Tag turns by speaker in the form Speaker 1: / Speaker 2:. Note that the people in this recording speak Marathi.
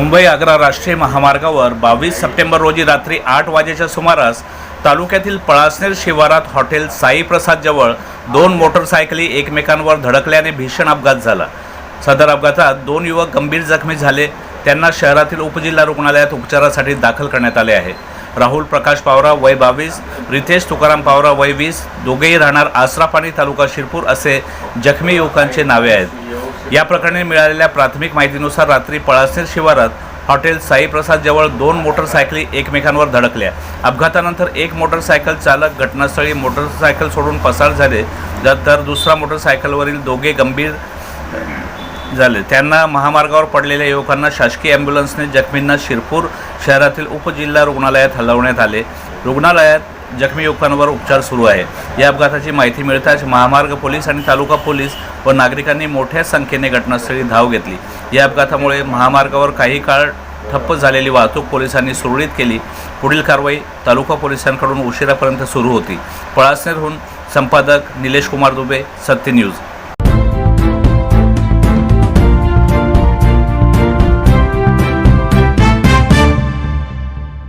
Speaker 1: मुंबई आग्रा राष्ट्रीय महामार्गावर बावीस सप्टेंबर रोजी रात्री आठ वाजेच्या सुमारास तालुक्यातील पळासनेर शिवारात हॉटेल साई प्रसादजवळ दोन मोटरसायकली एकमेकांवर धडकल्याने भीषण अपघात झाला. सदर अपघातात दोन युवक गंभीर जखमी झाले. त्यांना शहरातील उपजिल्हा रुग्णालयात उपचारासाठी दाखल करण्यात आले आहे. राहुल प्रकाश पावरा वय बावीस रितेश तुकाराम पावरा वय वीस दोघेही राहणार आसरापाणी तालुका शिरपूर असे जखमी युवकांचे नावे आहेत. या प्रकरणी मिळालेल्या प्राथमिक माहितीनुसार रात्री पळासनेर शिवारात हॉटेल साईप्रसाद जवळ दोन मोटरसायकली एकमेकांवर धडकल्या. अपघातानंतर एक मोटरसायकल चालक घटनास्थळी मोटरसायकल सोडून पसार झाले. तर दुसरा मोटरसायकलवरील दोघे गंभीर झाले. त्यांना महामार्गावर पडलेल्या युवकांना शासकीय ॲम्ब्युलन्सने जखमींना शिरपूर शहरातील उपजिल्हा रुग्णालयात हलवण्यात आले. रुग्णालयात जखमी युवकांवर उपचार सुरू आहे. या अपघाताची माहिती मिळताच महामार्ग पोलीस आणि तालुका पोलीस व नागरिकांनी मोठ्या संख्येने घटनास्थळी धाव घेतली. या अपघातामुळे महामार्गावर काही काळ ठप्प झालेली वाहतूक पोलिसांनी सुरळीत केली. पुढील कारवाई तालुका पोलिसांकडून उशिरापर्यंत सुरू होती. पळासनेरहून संपादक निलेश कुमार दुबे सत्य न्यूज.